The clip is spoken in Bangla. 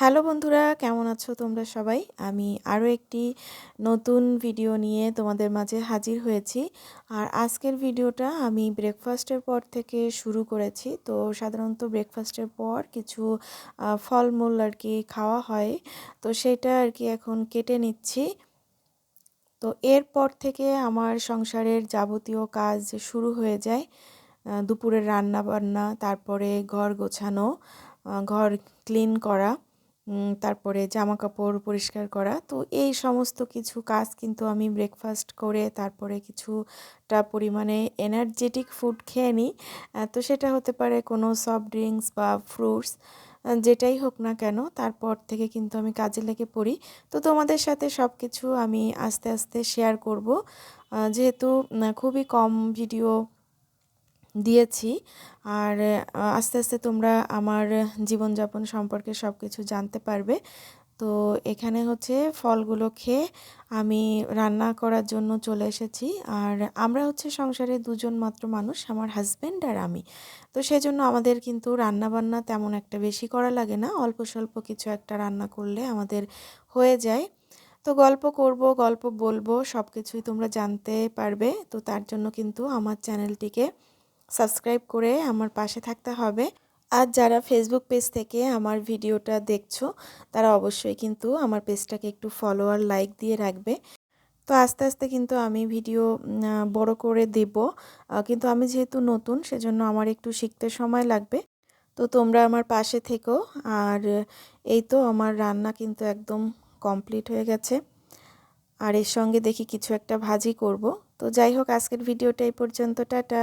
হ্যালো বন্ধুরা, কেমন আছো তোমরা সবাই? আমি আরও একটি নতুন ভিডিও নিয়ে তোমাদের মাঝে হাজির হয়েছি। আর আজকের ভিডিওটা আমি ব্রেকফাস্টের পর থেকে শুরু করেছি। তো সাধারণত ব্রেকফাস্টের পর কিছু ফলমূল আর কি খাওয়া হয়। তো সেটা আর কি এখন কেটে নিচ্ছি। তো এরপর থেকে আমার সংসারের যাবতীয় কাজ শুরু হয়ে যায়। দুপুরের রান্না বান্না তারপরে ঘর গোছানো ঘর ক্লিন করা। তারপরে জামা কাপড় পরিষ্কার করা। তো এই সমস্ত কিছু কাজ কিন্তু আমি ব্রেকফাস্ট করে তারপরে কিছুটা পরিমাণে এনার্জেটিক ফুড খেয়ে নিই। তো সেটা হতে পারে কোনো সফট ড্রিঙ্কস বা ফ্রুটস যেটাই হোক না কেন, তারপর থেকে কিন্তু আমি কাজে লেগে পড়ি। তো তোমাদের সাথে সব কিছু আমি আস্তে আস্তে শেয়ার করব। যেহেতু খুবই কম ভিডিও দিয়েছি। আর আস্তে আস্তে তোমরা আমার জীবনযাপন সম্পর্কে সব কিছু জানতে পারবে। তো এখানে হচ্ছে ফলগুলো খেয়ে আমি রান্না করার জন্য চলে এসেছি। আর আমরা হচ্ছে সংসারে দুজন মাত্র মানুষ, আমার হাজব্যান্ড আর আমি। তো সেজন্য আমাদের কিন্তু রান্না বান্না তেমন একটা বেশি করা লাগে না। অল্প স্বল্প কিছু একটা রান্না করলে আমাদের হয়ে যায়। তো গল্প করব, গল্প বলব সব কিছুই তোমরা জানতে পারবে। তো তার জন্য কিন্তু আমার চ্যানেলটিকে সাবস্ক্রাইব করে আমার পাশে থাকতে হবে। আর যারা ফেসবুক পেজ থেকে আমার ভিডিওটা দেখছ, তারা অবশ্যই কিন্তু আমার পেজটাকে একটু ফলো আর লাইক দিয়ে রাখবে। তো আস্তে আস্তে কিন্তু আমি ভিডিও বড় করে দেব। কিন্তু আমি যেহেতু নতুন, সেজন্য আমার একটু শিখতে সময় লাগবে। তো তোমরা আমার পাশে থেকো। আর এই তো আমার রান্না কিন্তু একদম কমপ্লিট হয়ে গেছে। আর এর সঙ্গে দেখি কিছু একটা ভাজি করব। তো যাই হোক, আজকের ভিডিওটা এই পর্যন্ত। টাটা!